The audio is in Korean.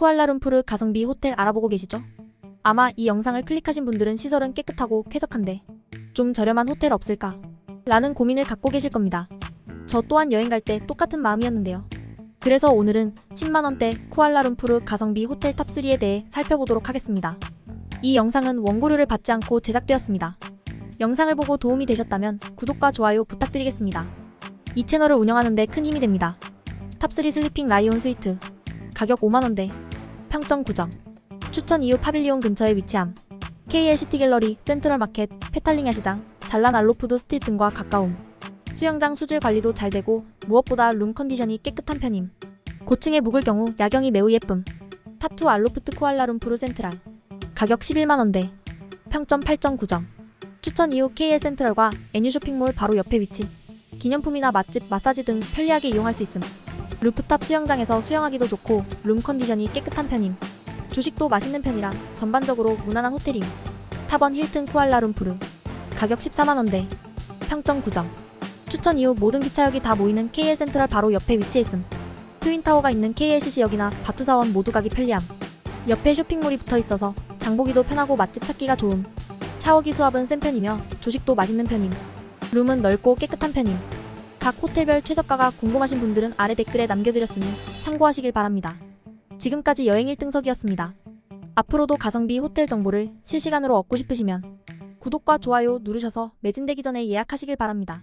쿠알라룸푸르 가성비 호텔 알아보고 계시죠? 아마 이 영상을 클릭하신 분들은 시설은 깨끗하고 쾌적한데 좀 저렴한 호텔 없을까? 라는 고민을 갖고 계실 겁니다. 저 또한 여행 갈 때 똑같은 마음이었는데요. 그래서 오늘은 10만원대 쿠알라룸푸르 가성비 호텔 탑3에 대해 살펴보도록 하겠습니다. 이 영상은 원고료를 받지 않고 제작되었습니다. 영상을 보고 도움이 되셨다면 구독과 좋아요 부탁드리겠습니다. 이 채널을 운영하는 데 큰 힘이 됩니다. 탑3 슬리핑 라이온 스위트 가격 5만원대 평점 9점. 추천 이후 파빌리온 근처에 위치함. KL 시티갤러리, 센트럴 마켓, 페탈링 야 시장, 잘란 알로푸드 스트릿 등과 가까움. 수영장 수질 관리도 잘 되고 무엇보다 룸 컨디션이 깨끗한 편임. 고층에 묵을 경우 야경이 매우 예쁨. 탑2 알로프트 쿠알라룸푸르 센트랄. 가격 11만원대. 평점 8.9점 추천 이후 KL 센트럴과 NU 쇼핑몰 바로 옆에 위치. 기념품이나 맛집, 마사지 등 편리하게 이용할 수 있음 루프탑 수영장에서 수영하기도 좋고 룸 컨디션이 깨끗한 편임. 조식도 맛있는 편이라 전반적으로 무난한 호텔임. 타번 힐튼 쿠알라룸푸르. 가격 14만원대. 평점 9점. 추천 이후 모든 기차역이 다 모이는 KL 센트럴 바로 옆에 위치해 있음. 트윈타워가 있는 KLCC역이나 바투사원 모두 가기 편리함. 옆에 쇼핑몰이 붙어 있어서 장보기도 편하고 맛집 찾기가 좋음. 샤워기 수압은 센 편이며 조식도 맛있는 편임. 룸은 넓고 깨끗한 편임. 각 호텔별 최저가가 궁금하신 분들은 아래 댓글에 남겨드렸으니 참고하시길 바랍니다. 지금까지 여행 1등석이었습니다. 앞으로도 가성비 호텔 정보를 실시간으로 얻고 싶으시면 구독과 좋아요 누르셔서 매진되기 전에 예약하시길 바랍니다.